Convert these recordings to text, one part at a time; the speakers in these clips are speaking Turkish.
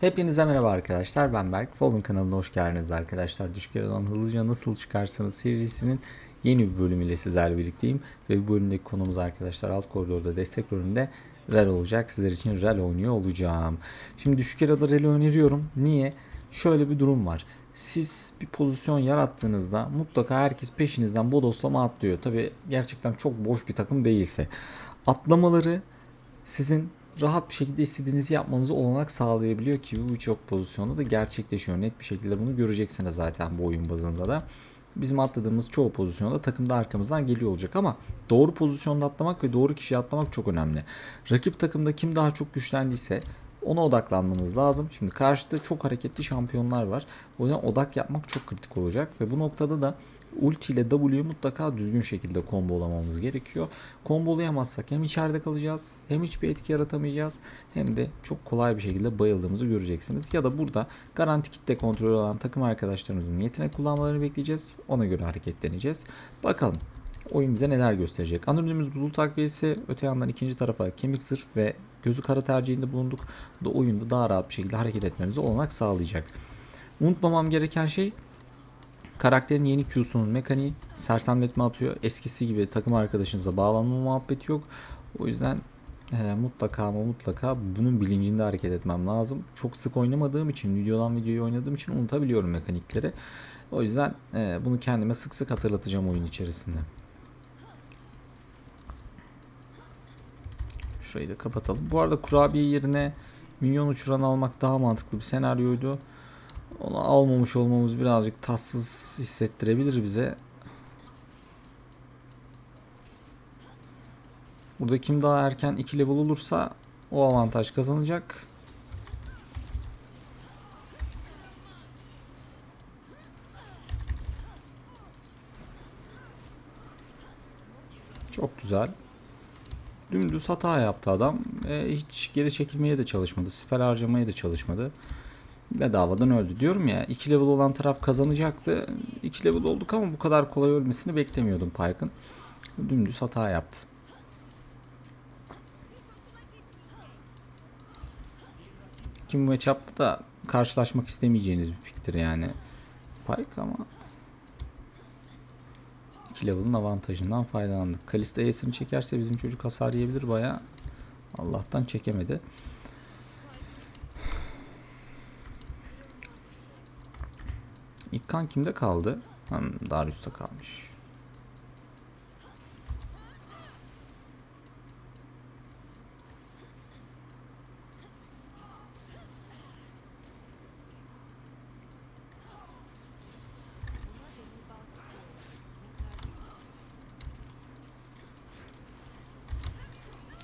Hepinize merhaba arkadaşlar ben Berk. Fallen kanalına hoş geldiniz arkadaşlar. Düşkera'dan hızlıca nasıl çıkarsınız serisinin yeni bir bölümüyle sizlerle birlikteyim. Ve bu bölümdeki konumuz arkadaşlar alt koridorda destek rolünde Rel olacak. Sizler için Rel oynuyor olacağım. Şimdi Düşkera'da Rel öneriyorum. Niye? Şöyle bir durum var. Siz bir pozisyon yarattığınızda mutlaka herkes peşinizden bodoslama atlıyor. Tabi gerçekten çok boş bir takım değilse. Atlamaları sizin rahat bir şekilde istediğinizi yapmanızı olanak sağlayabiliyor ki bu birçok pozisyonda da gerçekleşiyor. Net bir şekilde bunu göreceksiniz zaten bu oyun bazında da. Bizim atladığımız çoğu pozisyonda takım da arkamızdan geliyor olacak ama doğru pozisyonda atlamak ve doğru kişiyi atlamak çok önemli. Rakip takımda kim daha çok güçlendiyse ona odaklanmanız lazım. Şimdi karşıda çok hareketli şampiyonlar var. O yüzden odak yapmak çok kritik olacak ve bu noktada da ulti ile W'yu mutlaka düzgün şekilde kombolamamız gerekiyor. Kombolayamazsak hem içeride kalacağız hem hiçbir etki yaratamayacağız hem de çok kolay bir şekilde bayıldığımızı göreceksiniz. Ya da burada garanti kitle kontrolü olan takım arkadaşlarımızın yetenek kullanmalarını bekleyeceğiz. Ona göre hareketleneceğiz. Bakalım oyun bize neler gösterecek. Anonimiz buzul takviyesi öte yandan ikinci tarafa kemik zırh ve gözü kara tercihinde bulunduk. Bu da oyunda daha rahat bir şekilde hareket etmemize olanak sağlayacak. Unutmamam gereken şey karakterin yeni Q'sunun mekaniği sersemletme atıyor. Eskisi gibi takım arkadaşınıza bağlanma muhabbeti yok. O yüzden e, mutlaka ama mutlaka bunun bilincinde hareket etmem lazım. Çok sık oynamadığım için, videodan videoyu oynadığım için unutabiliyorum mekanikleri. O yüzden e, bunu kendime sık sık hatırlatacağım oyun içerisinde. Şurayı da kapatalım. Bu arada kurabiye yerine minyon uçuran almak daha mantıklı bir senaryoydu. Onu almamış olmamız birazcık tatsız hissettirebilir bize. Burada kim daha erken 2 level olursa o avantaj kazanacak. Çok güzel. Dümdüz hata yaptı adam. E, hiç geri çekilmeye de çalışmadı. Siper harcamaya da çalışmadı. Bedavadan öldü. Diyorum ya 2 level olan taraf kazanacaktı. 2 level olduk ama bu kadar kolay ölmesini beklemiyordum Pyke'ın. Dümdüz hata yaptı. Kim bu matchup'ta da karşılaşmak istemeyeceğiniz bir piktir yani. Pyke ama 2 level'ın avantajından faydalandık. Kalista E'sini çekerse bizim çocuk hasar yiyebilir baya. Allah'tan çekemedi. Kan kimde kaldı? Hmm, Darius'ta kalmış.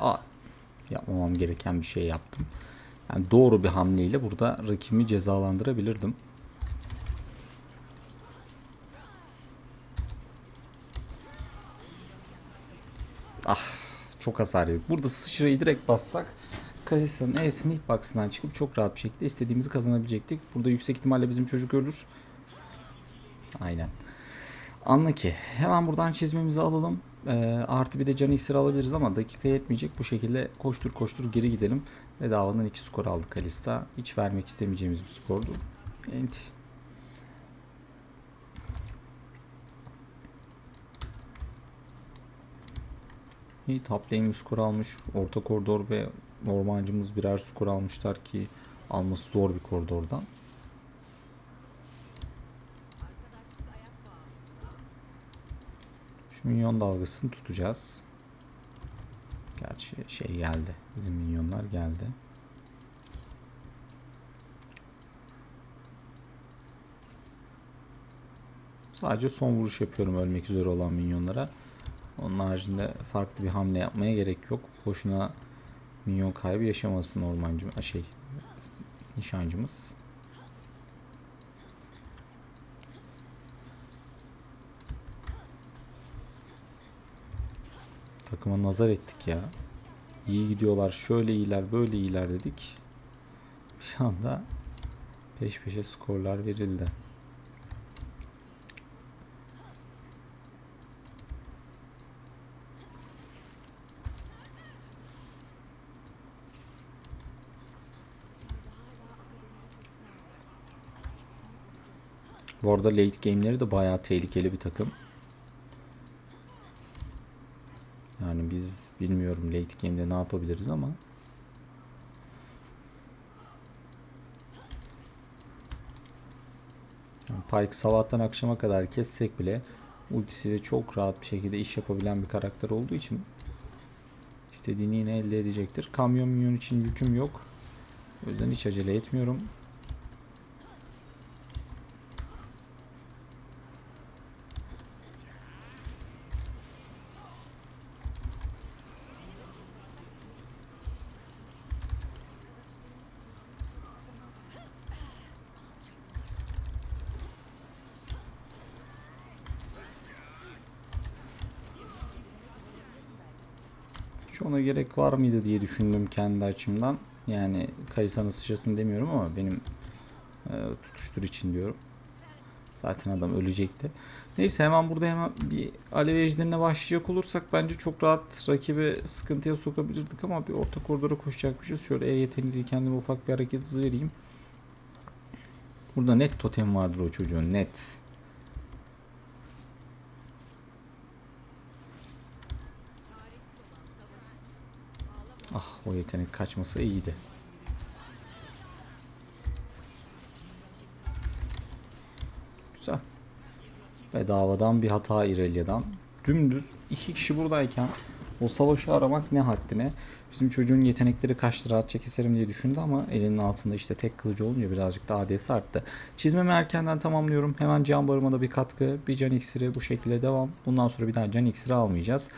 Aa, yapmamam gereken bir şey yaptım. Yani doğru bir hamleyle burada rakibimi cezalandırabilirdim. Ah çok hasar yedik. Burada sıçrayı direkt bassak Kalista'nın E'sinin hitbox'ından çıkıp çok rahat bir şekilde istediğimizi kazanabilecektik. Burada yüksek ihtimalle bizim çocuk ölür. Aynen. Anla ki hemen buradan çizmemizi alalım. Ee, artı bir de can iksiri alabiliriz ama dakika yetmeyecek. Bu şekilde koştur koştur geri gidelim. Bedavadan 2 skor aldı Kalista. Hiç vermek istemeyeceğimiz bir skordu. Enti. İyi top lane skor almış. Orta koridor ve ormancımız birer skor almışlar ki alması zor bir koridordan. Şu minyon dalgasını tutacağız. Gerçi şey geldi. Bizim minyonlar geldi. Sadece son vuruş yapıyorum ölmek üzere olan minyonlara. Onun haricinde farklı bir hamle yapmaya gerek yok. Boşuna minyon kaybı yaşamasın ormancı şey nişancımız. Takıma nazar ettik ya. İyi gidiyorlar, şöyle iyiler, böyle iyiler dedik. Şu anda peş peşe skorlar verildi. Bu arada late game'leri de bayağı tehlikeli bir takım. Yani biz bilmiyorum late game'de ne yapabiliriz ama Yani Pyke sabahtan akşama kadar kessek bile ultisiyle çok rahat bir şekilde iş yapabilen bir karakter olduğu için istediğini yine elde edecektir. Kamyon minyon için yüküm yok. O yüzden hiç acele etmiyorum. Ona gerek var mıydı diye düşündüm kendi açımdan. Yani Kayısa'nın sıçrasını demiyorum ama benim e, tutuştur için diyorum. Zaten adam ölecekti. Neyse hemen burada hemen bir alev ejderine başlayacak olursak bence çok rahat rakibi sıkıntıya sokabilirdik ama bir orta koridora koşacakmışız. Şöyle E yeteneğiyle kendime ufak bir hareket hızı vereyim. Burada net totem vardır o çocuğun net. Ah o yetenek kaçması iyiydi. Güzel. Bedavadan bir hata İrelia'dan. Dümdüz iki kişi buradayken o savaşı aramak ne haddine. Bizim çocuğun yetenekleri kaçtı rahatça keserim diye düşündü ama elinin altında işte tek kılıcı olunca birazcık daha ADS arttı. Çizmemi erkenden tamamlıyorum. Hemen can barıma da bir katkı. Bir can iksiri bu şekilde devam. Bundan sonra bir daha can iksiri almayacağız.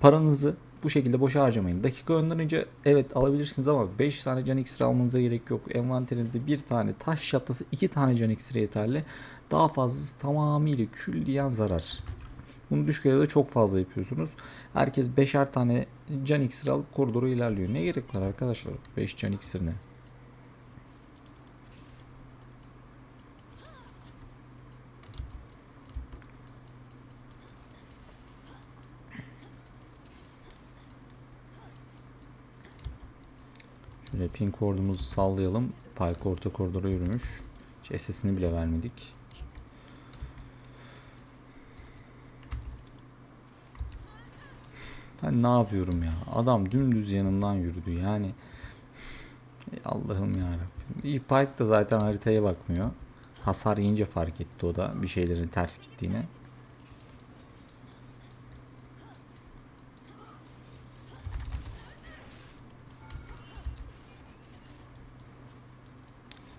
Paranızı bu şekilde boşa harcamayın. Dakika önden önce evet alabilirsiniz ama 5 tane can iksiri almanıza gerek yok. Envanterinizde bir tane taş şatlası 2 tane can iksiri yeterli. Daha fazlası tamamıyla külliyen zarar. Bunu düşük çok fazla yapıyorsunuz. Herkes 5'er tane can iksiri alıp koridoru ilerliyor. Ne gerek var arkadaşlar 5 can iksirine? Şöyle pink ordumuzu sallayalım. Pike orta koridora yürümüş. Hiç SS'ini bile vermedik. Ben ne yapıyorum ya? Adam dümdüz yanından yürüdü yani. Allah'ım ya Rabbim. Pike da zaten haritaya bakmıyor. Hasar yiyince fark etti o da bir şeylerin ters gittiğini.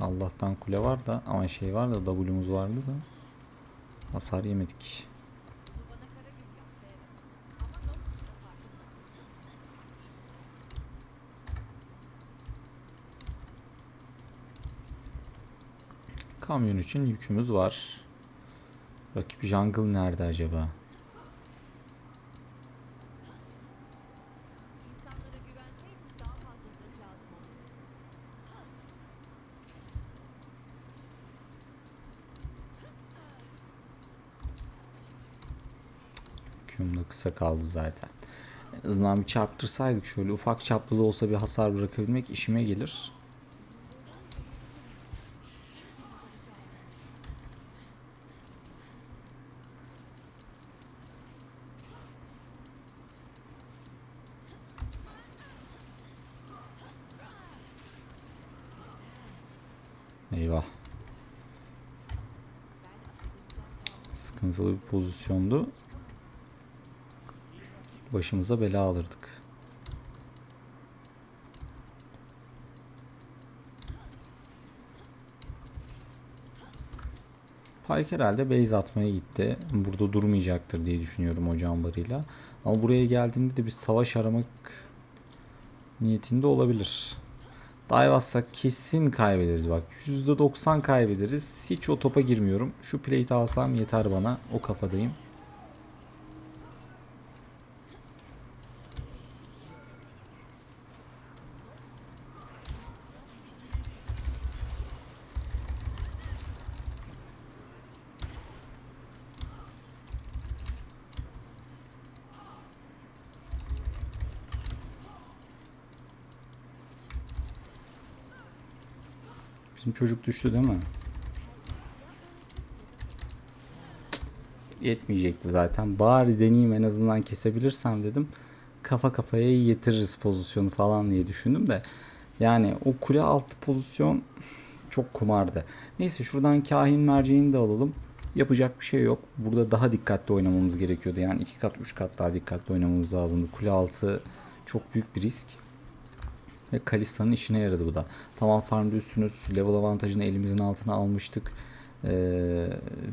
Allah'tan kule var da ama şey var da W'muz vardı da hasar yemedik. Kamyon için yükümüz var. Rakip jungle nerede acaba? Q'm da kısa kaldı zaten. En azından bir çarptırsaydık şöyle ufak çaplı da olsa bir hasar bırakabilmek işime gelir. Eyvah. Sıkıntılı bir pozisyondu. Başımıza bela alırdık. Pike herhalde base atmaya gitti. Burada durmayacaktır diye düşünüyorum o cambarıyla. Ama buraya geldiğinde de bir savaş aramak niyetinde olabilir. Dive atsak kesin kaybederiz bak. %90 kaybederiz. Hiç o topa girmiyorum. Şu plate alsam yeter bana. O kafadayım. Bizim çocuk düştü değil mi? yetmeyecekti zaten. Bari deneyeyim en azından kesebilirsem dedim. Kafa kafaya getiririz pozisyonu falan diye düşündüm de. Yani o kule altı pozisyon çok kumardı. Neyse şuradan kahin merceğini de alalım. Yapacak bir şey yok. Burada daha dikkatli oynamamız gerekiyordu. Yani iki kat üç kat daha dikkatli oynamamız lazımdı. Kule altı çok büyük bir risk. Ve Kalista'nın işine yaradı bu da. Tamam farmda üstünüz. Level avantajını elimizin altına almıştık. Ee,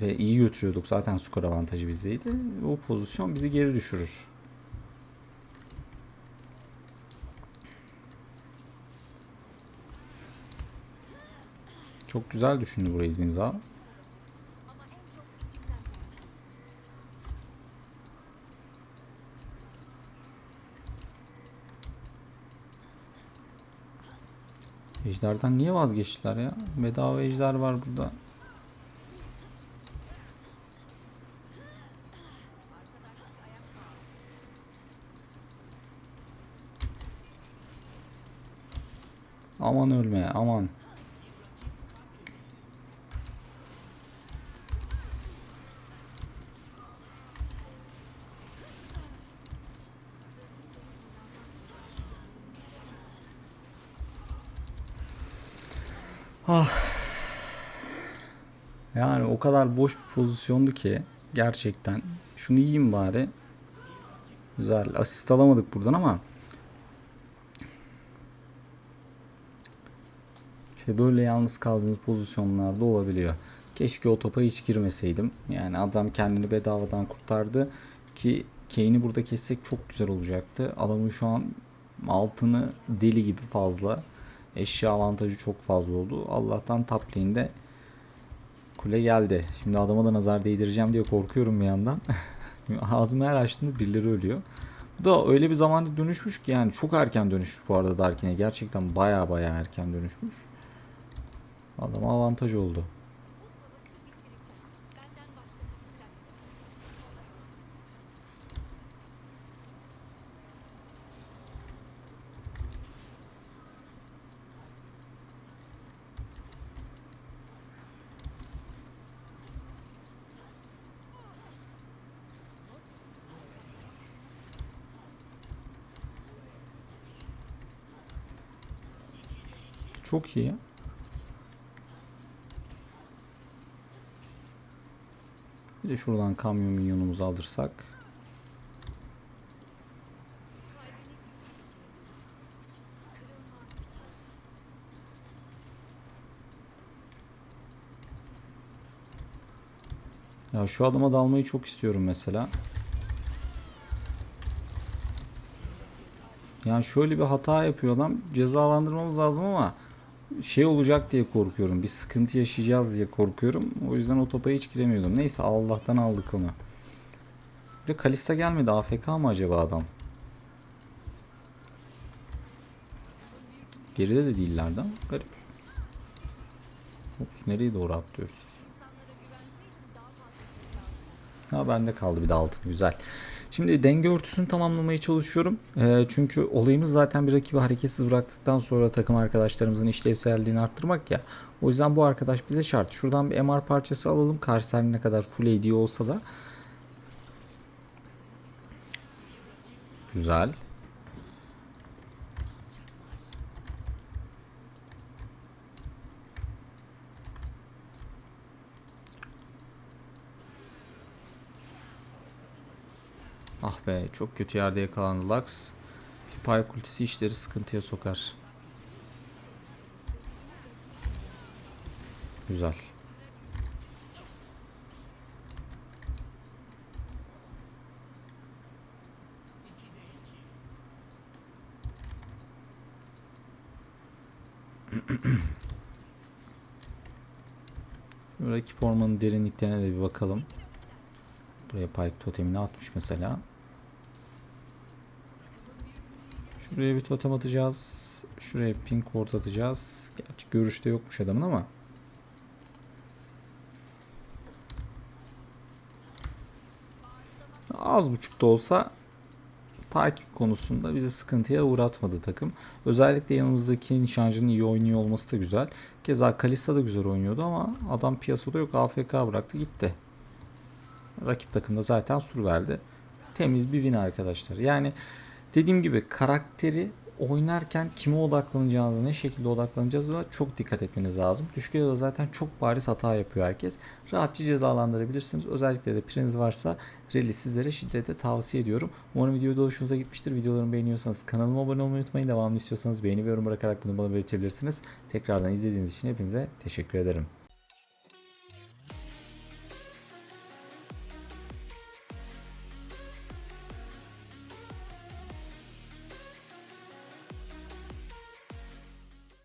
ve iyi götürüyorduk. Zaten skor avantajı bizdeydi. O pozisyon bizi geri düşürür. Çok güzel düşündü burayı Zinza. Ejderden niye vazgeçtiler ya? Bedava ejder var burada. Yani o kadar boş bir pozisyondu ki gerçekten. Şunu yiyeyim bari. Güzel. Asist alamadık buradan ama işte böyle yalnız kaldığınız pozisyonlarda olabiliyor. Keşke o topa hiç girmeseydim. Yani adam kendini bedavadan kurtardı ki Kane'i burada kessek çok güzel olacaktı. Adamın şu an altını deli gibi fazla. Eşya avantajı çok fazla oldu. Allah'tan top kule geldi. Şimdi adama da nazar değdireceğim diye korkuyorum bir yandan. Ağzımı her açtığımda birileri ölüyor. Bu da öyle bir zamanda dönüşmüş ki yani çok erken dönüşmüş bu arada Darkin'e. Gerçekten baya baya erken dönüşmüş. Adama avantaj oldu. Çok iyi. Bir de şuradan kamyon minyonumuzu alırsak. Ya şu adıma dalmayı çok istiyorum mesela. Yani şöyle bir hata yapıyor adam. Cezalandırmamız lazım ama şey olacak diye korkuyorum. Bir sıkıntı yaşayacağız diye korkuyorum. O yüzden o topa hiç giremiyordum. Neyse Allah'tan aldık onu. Bir de Kalista gelmedi. AFK mı acaba adam? Geride de değillerdi ama garip. Ops, nereye doğru atlıyoruz? Ha bende kaldı bir de altın güzel. Şimdi denge örtüsünü tamamlamaya çalışıyorum. Ee, çünkü olayımız zaten bir rakibi hareketsiz bıraktıktan sonra takım arkadaşlarımızın işlevselliğini arttırmak ya. O yüzden bu arkadaş bize şart. Şuradan bir MR parçası alalım. Karşı ne kadar full AD olsa da. Güzel. Ah be çok kötü yerde yakalandı Lux. Pipay kultisi işleri sıkıntıya sokar. Güzel. Rakip ormanın derinliklerine de bir bakalım. Buraya Pike totemini atmış mesela. Şuraya bir totem atacağız. Şuraya pink ward atacağız. Gerçi görüşte yokmuş adamın ama. Az buçuk da olsa takip konusunda bizi sıkıntıya uğratmadı takım. Özellikle yanımızdaki nişancının iyi oynuyor olması da güzel. Keza Kalista da güzel oynuyordu ama adam piyasada yok. AFK bıraktı gitti. Rakip takımda zaten sur verdi. Temiz bir win arkadaşlar. Yani dediğim gibi karakteri oynarken kime odaklanacağınıza, ne şekilde odaklanacağınıza çok dikkat etmeniz lazım. Düşük elo'da zaten çok bariz hata yapıyor herkes. Rahatça cezalandırabilirsiniz. Özellikle de piriniz varsa Rally sizlere şiddetle tavsiye ediyorum. Umarım videoda hoşunuza gitmiştir. Videolarımı beğeniyorsanız kanalıma abone olmayı unutmayın. Devamlı istiyorsanız beğeni ve yorum bırakarak bunu bana belirtebilirsiniz. Tekrardan izlediğiniz için hepinize teşekkür ederim.